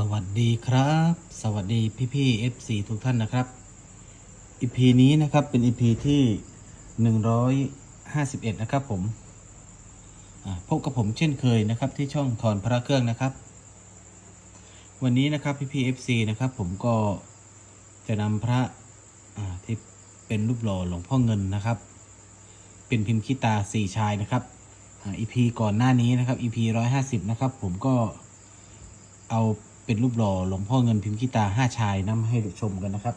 สวัสดีครับ สวัสดีพี่พี่ FC ทุกท่านนะครับ EP นี้นะครับเป็น EP ที่ 151 นะครับผมพบกับผมเช่นเคยนะครับที่ช่องถอนพระเครื่องนะครับ วันนี้นะครับพี่พี่ FC นะครับผมก็จะนำพระที่เป็นรูปหล่อหลวงพ่อเงินนะครับ เป็นพิมพ์ขี้ตาสี่ชายนะครับอ่า EP ก่อนหน้านี้นะครับ EP 150นะครับผมก็เอา เป็นรูปหล่อหลวงพ่อเงินพิมพ์กีตาห้าชายนำให้ชมกันนะครับ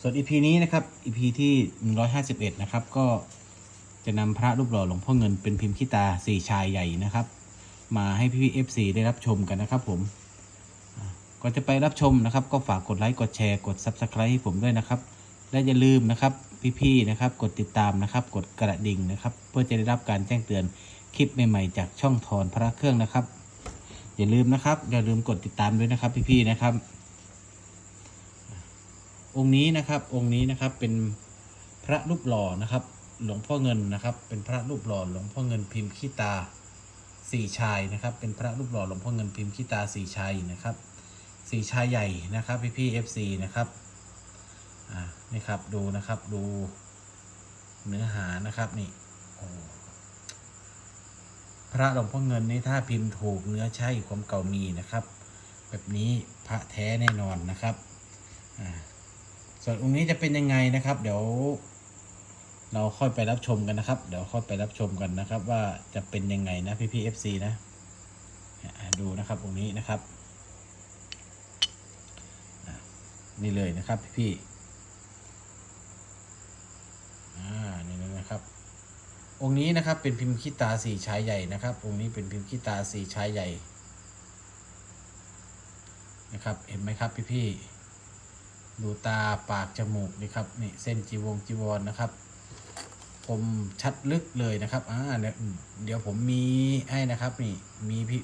ส่วนอีพีนี้นะครับอีพีที่หนึ่งร้อยห้าสิบเอ็ดนะครับ ก็จะนำพระรูปหล่อหลวงพ่อเงินเป็นพิมพ์กีตาสี่ชายใหญ่นะครับ มาให้พี่ๆเอฟซีได้รับชมกันนะครับผมก่อนจะไปรับชมนะครับ ก็ฝากกดไลค์กดแชร์กด Subscribe ให้ผมด้วยนะครับ และอย่าลืมนะครับพี่ๆนะครับ กดติดตามนะครับ กดกระดิ่งนะครับ เพื่อจะได้รับการแจ้งเตือนคลิปใหม่ๆ จากช่องทอนพระเครื่องนะครับ อย่าลืมนะครับอย่าลืมกดติดตามด้วยนะครับ พี่ๆนะครับ องค์นี้นะครับองค์นี้นะครับเป็นพระรูปหล่อนะครับ หลวงพ่อเงินนะครับ เป็นพระรูปหล่อหลวงพ่อเงินพิมพ์ขี้ตาสี่ชายนะครับ เป็นพระรูปหล่อหลวงพ่อเงินพิมพ์ขี้ตาสี่ชายนะครับสี่ชายใหญ่นะครับ พี่ๆเอฟซีนะครับอ่านี่ครับดูนะครับดูเนื้อหานะครับนี่โอ้ ระหลวงพ่อเงินนี่ถ้าพิมพ์ถูกเนื้อใช่ความเก่ามีนะครับ แบบนี้พระแท้แน่นอนนะครับส่วนองค์นี้จะเป็นยังไงนะครับ เดี๋ยว เราค่อยไปรับชมกันนะครับ เดี๋ยวค่อยไปรับชมกันนะครับ ว่าจะเป็นยังไงนะพี่พี่เอฟซีนะดูนะครับองค์นี้นะครับนี่เลยนะครับพี่พี่อ่านี่ยนะครับ องค์นี้นะครับเป็นพิมพ์ขี้ตาสี่ชายใหญ่นะครับ องค์นี้เป็นพิมพ์ขี้ตาสี่ชายใหญ่นะครับเห็นไหมครับพี่พี่ดูตาปากจมูกนี่ครับนี่เส้นจีวงจีวรนะครับคมชัดลึกเลยนะครับอ่าเดี๋ยวเดี๋ยวผมมีให้นะครับนี่มีพี่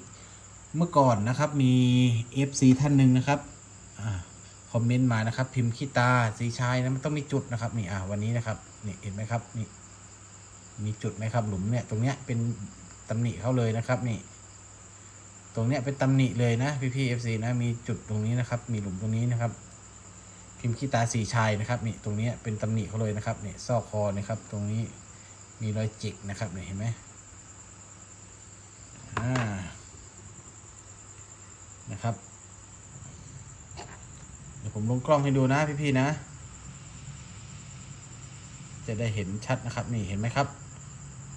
เมื่อก่อนนะครับมี FC ท่านหนึ่งนะครับอ่าคอมเมนต์มานะครับ พิมพ์ขี้ตาสีชายนะมันต้องมีจุดนะครับนี่อ่าวันนี้นะครับนี่เห็นไหมครับนี่ มีจุดไหมครับหลุมเนี่ยตรงเนี้ยเป็นตำหนิเขาเลยนะครับนี่ ตรงเนี้ยเป็นตำหนิเลยนะพี่พี่เอฟซีนะมีจุดตรงนี้นะครับ มีหลุมตรงนี้นะครับ พิมพ์ขี้ตาสีชายนะครับนี่ตรงเนี้ยเป็นตำหนิเขาเลยนะครับนี่ซอกคอนะครับ ตรงนี้มีรอยจิกนะครับนี่เห็นไหมอ่านะครับเดี๋ยวผมลงกล้องให้ดูนะพี่พี่ๆนะ จะได้เห็นชัดนะครับ นี่เห็นไหมครับ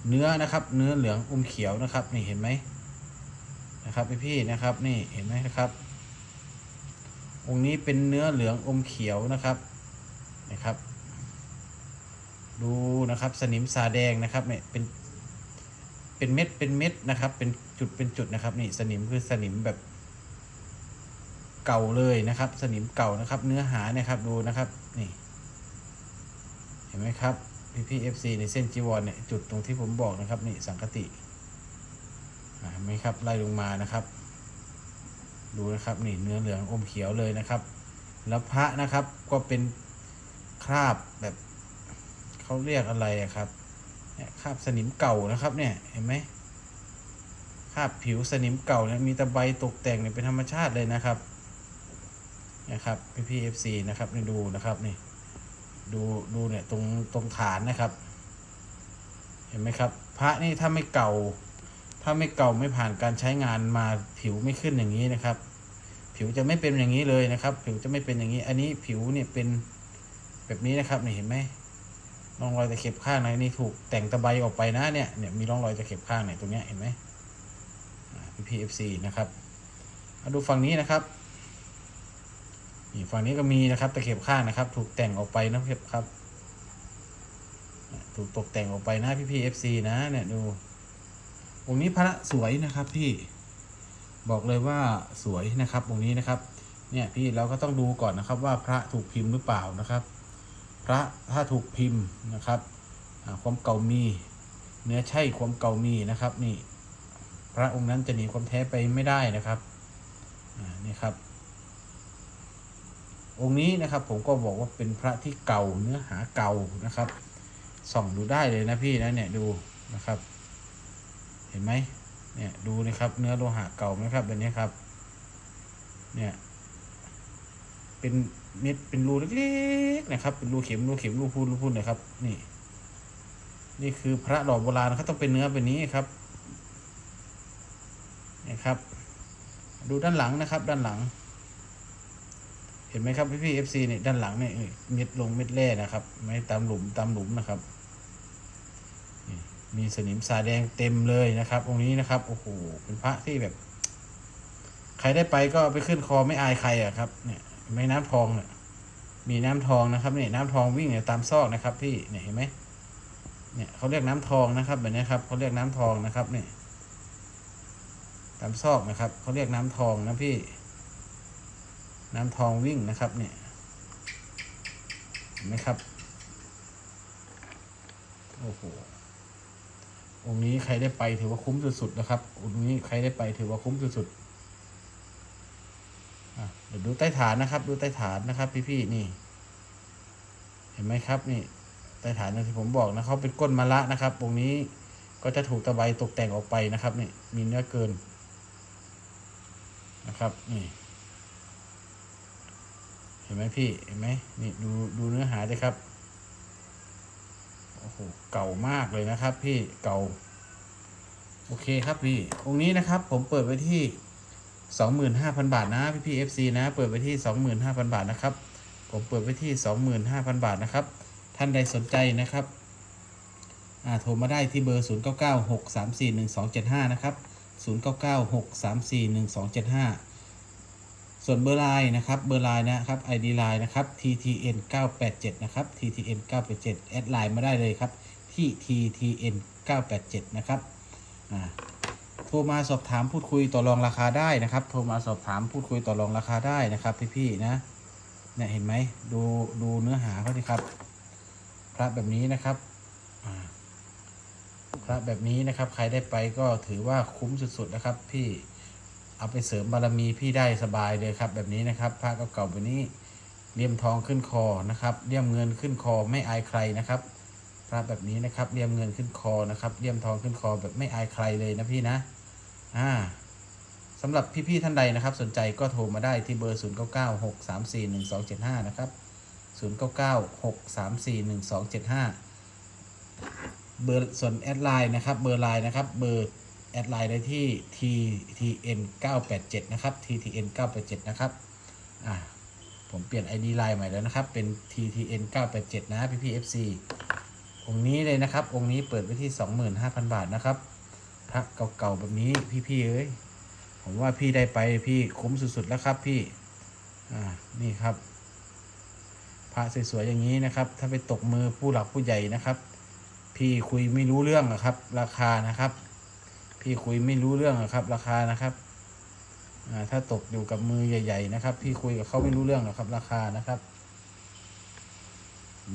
เนื้อนะครับ เนื้อเหลืองอมเขียวนะครับ นี่เห็นไหมนะครับพี่พี่ๆนะครับ นี่เห็นไหมนะครับ องค์นี้เป็นเนื้อเหลืองอมเขียวนะครับนะครับ ดูนะครับสนิมสาแดงนะครับเนี่ยเป็นเป็นเม็ดเป็นเม็ดนะครับ เป็นจุดเป็นจุดนะครับ นี่สนิมคือสนิมแบบเก่าเลยนะครับ สนิมเก่านะครับ เนื้อหานี่ยครับดูนะครับ นี่ เห็นไหมครับพี่พี่เอฟซีในเส้นจีวรเนี่ยจุดตรงที่ผมบอกนะครับนี่สังคติเห็นไหมครับไล่ลงมานะครับ ดูนะครับนี่เนื้อเหลืองอมเขียวเลยนะครับ แล้วพระนะครับก็เป็นคราบแบบเขาเรียกอะไรครับเนี่ยคราบสนิมเก่านะครับเนี่ยเห็นไหมคราบผิวสนิมเก่าเนี่ยมีตะไบตกแต่งเนี่ยเป็นธรรมชาติเลยนะครับนะครับพี่พี่เอฟซีนะครับนี่ดูนะครับนี่ ดูดูเนี่ยตรงตรงฐานนะครับ เห็นไหมครับ พระนี่ถ้าไม่เก่า ถ้าไม่เก่าไม่ผ่านการใช้งานมาผิวไม่ขึ้นอย่างนี้นะครับ ผิวจะไม่เป็นอย่างนี้เลยนะครับ ผิวจะไม่เป็นอย่างนี้ อันนี้ผิวเนี่ยเป็นแบบนี้นะครับนี่เห็นไหมร่องรอยตะเข็บข้างในนี่ถูกแต่งตะไบออกไปนะเนี่ยเนี่ยมีร่องรอยตะเข็บข้างเนี่ยตรงเนี้ยเห็นไหมพีพีเอฟซีนะครับมาดูฝั่งนี้นะครับ นี่ฝั่งนี้ก็มีนะครับตะเข็บข้างนะครับ ถูกแต่งออกไปนะครับครับ ถูกตกแต่งออกไปนะพี่พี่เอฟซีนะเนี่ยดูองค์นี้พระสวยนะครับพี่บอกเลยว่าสวยนะครับองค์นี้นะครับ เนี่ยพี่เราก็ต้องดูก่อนนะครับ ว่าพระถูกพิมพ์หรือเปล่านะครับ พระถ้าถูกพิมพ์นะครับความเก่ามีเนื้อใช่ความเก่ามีนะครับ นี่ พระองค์นั้นจะหนีความแท้ไปไม่ได้นะครับนี่ครับ องค์นี้นะครับผมก็บอกว่าเป็นพระที่เก่าเนื้อหาเก่านะครับ ส่องดูได้เลยนะพี่นะเนี่ยดูนะครับ เห็นไหมเนี่ยดูนะครับเนื้อโลหะเก่าไหมครับแบบนี้ครับ เนี่ยเป็นเม็ดเป็นรูเล็กๆนะครับ เป็นรูเข็มรูเข็มรูพูนรูพูนนะครับ นี่ นี่คือพระดอกโบราณเขาต้องเป็นเนื้อเป็นนี้ครับนี่ครับ ดูด้านหลังนะครับ ด้านหลัง เห็นไหมครับพี่พี่เอฟซีเนี่ยด้านหลังเนี่ยเอ้ยเม็ดลงเม็ดแร่นะครับไม่ตามหลุมตามหลุมนะครับมีสนิมสาแดงเต็มเลยนะครับ องค์นี้นะครับโอ้โหเป็นพระที่แบบ ใครได้ไปก็ไปขึ้นคอไม่อายใครอะครับเนี่ยไม่น้ำทองเนี่ยมีน้ำทองนะครับเนี่ยน้ำทองวิ่งเนี่ยตามซอกนะครับ พี่เนี่ยเห็นไหมเนี่ยเขาเรียกน้ำทองนะครับแบบนี้ครับเขาเรียกน้ำทองนะครับเนี่ยตามซอกนะครับเขาเรียกน้ำทองนะพี่ น้ำทองวิ่งนะครับเนี่ยเห็นไหมครับ โอ้โหองค์นี้ใครได้ไปถือว่าคุ้มสุดๆนะครับองค์นี้ใครได้ไปถือว่าคุ้มสุดๆเดี๋ยวดูใต้ฐานนะครับ ดูใต้ฐานนะครับพี่ๆนี่ เห็นไหมครับนี่ใต้ฐานอย่างที่ผมบอกนะเขาเป็นก้นมะละนะครับองค์นี้ก็จะถูกตะไบตกแต่งออกไปนะครับนี่มีเนื้อเกินนะครับ นี่ ห็นไหมพี่ เห็นไหมนี่ดูดูเนื้อหาด้วยครับ โอ้โห เก่ามากเลยนะครับ พี่เก่า โอเคครับพี่องค์นี้นะครับ ผมเปิดไว้ที่สองหมื่นห้าพันบาทนะพี่พี่เอฟซีนะ เปิดไว้ที่สองหมื่นห้าพันบาทนะครับ ผมเปิดไว้ที่สองหมื่นห้าพันบาทนะครับ ท่านใดสนใจนะครับ อ่าโทรมาได้ที่เบอร์0 9 9 6 3 4 1 2 7 5นะครับ0 9 9 6 3 4 1 2 7 5ส่่วนเบอร์ไลน์นะครับเบอร์ไลน์นะครับ ID ไลน์นะครับ TTN 987นะครับ TTN 987แอดไลน์มาได้เลยครับที่ TTN 987นะครับโทรมาสอบถามพูดคุยต่อรองราคาได้นะครับ โทรมาสอบถามพูดคุยต่อรองราคาได้นะครับพี่ๆนะเนี่ยเห็นไหมดูดูเนื้อหาเขาสิครับ พระแบบนี้นะครับพระแบบนี้นะครับ ใครได้ไปก็ถือว่าคุ้มสุดๆนะครับ พี่ เอาไปเสริมบารมีพี่ได้สบายเลยครับ แบบนี้นะครับพระเก่าๆแบบนี้เลี่ยมทองขึ้นคอนะครับเลี่ยมเงินขึ้นคอไม่อายใครนะครับพระแบบนี้นะครับเลี่ยมเงินขึ้นคอนะครับเลี่ยมทองขึ้นคอแบบไม่อายใครเลยนะพี่นะอ่าสำหรับพี่ๆท่านใดนะครับ สนใจก็โทรมาได้ที่เบอร์ 0 9 9 6 3 4 1 2 7 5 นะครับ 0 9 9 6 3 4 1 2 7 5 เบอร์ส่วนแอดไลน์นะครับ เบอร์ไลน์นะครับ เบอร์ แอดไลน์ได้ที่ ttn 987นะครับ ttn 987นะครับอ่าผมเปลี่ยน ID ไลน์ใหม่แล้วนะครับ เป็น ttn 987นะพี่ๆ FC องค์นี้เลยนะครับ องค์นี้เปิดไว้ที่ 25,000 บาทนะครับพระเก่าๆแบบนี้พี่ๆเอ้ยผมว่าพี่ได้ไปพี่คุ้มสุดๆแล้วครับพี่อ่านี่ครับพระสวยๆอย่างนี้นะครับ ถ้าไปตกมือผู้หลักผู้ใหญ่นะครับ พี่คุยไม่รู้เรื่องอะครับ ราคานะครับ พี่คุยไม่รู้เรื่องอะครับ ราคานะครับถ้าตกอยู่กับมือใหญ่ ๆ นะครับ พี่คุยกับเขาไม่รู้เรื่องหรอกครับ ราคานะครับ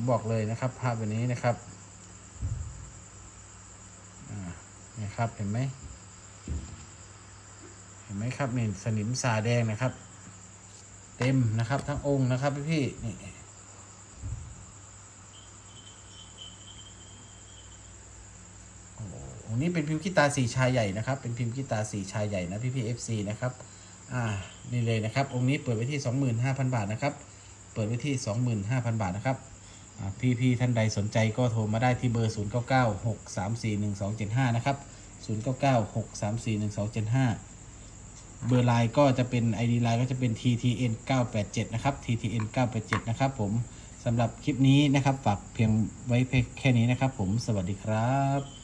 บอกเลยนะครับ ภาพแบบนี้นะครับนี่ครับเห็นไหมเห็นไหมครับนี่สนิมสาแดงนะครับ เต็มนะครับ ทั้งองค์นะครับพี่พี่ๆนี่ องนี้เป็นพิมพ์ขี้ตาสีชายใหญ่นะครับ เป็นพิมพ์ขี้ตาสีชายใหญ่นะพี่พี่เอฟซีนะครับ อ่า นี่เลยนะครับ องค์นี้เปิดไว้ที่สองหมื่นห้าพันบาทนะครับ เปิดไว้ที่สองหมื่นห้าพันบาทนะครับพี่พี่ท่านใดสนใจก็โทรมาได้ที่เบอร์ศูนย์เก้าเก้าหกสามสี่หนึ่งสองเจ็ดห้านะครับศูนย์เก้าเก้าหกสามสี่หนึ่งสองเจ็ดห้าเบอร์ไลน์ก็จะเป็น ID ไลน์ก็จะเป็น TTN 987 นะครับ TTN 987 นะครับผมสำหรับคลิปนี้นะครับฝากเพียงไว้แค่นี้นะครับผมสวัสดีครับ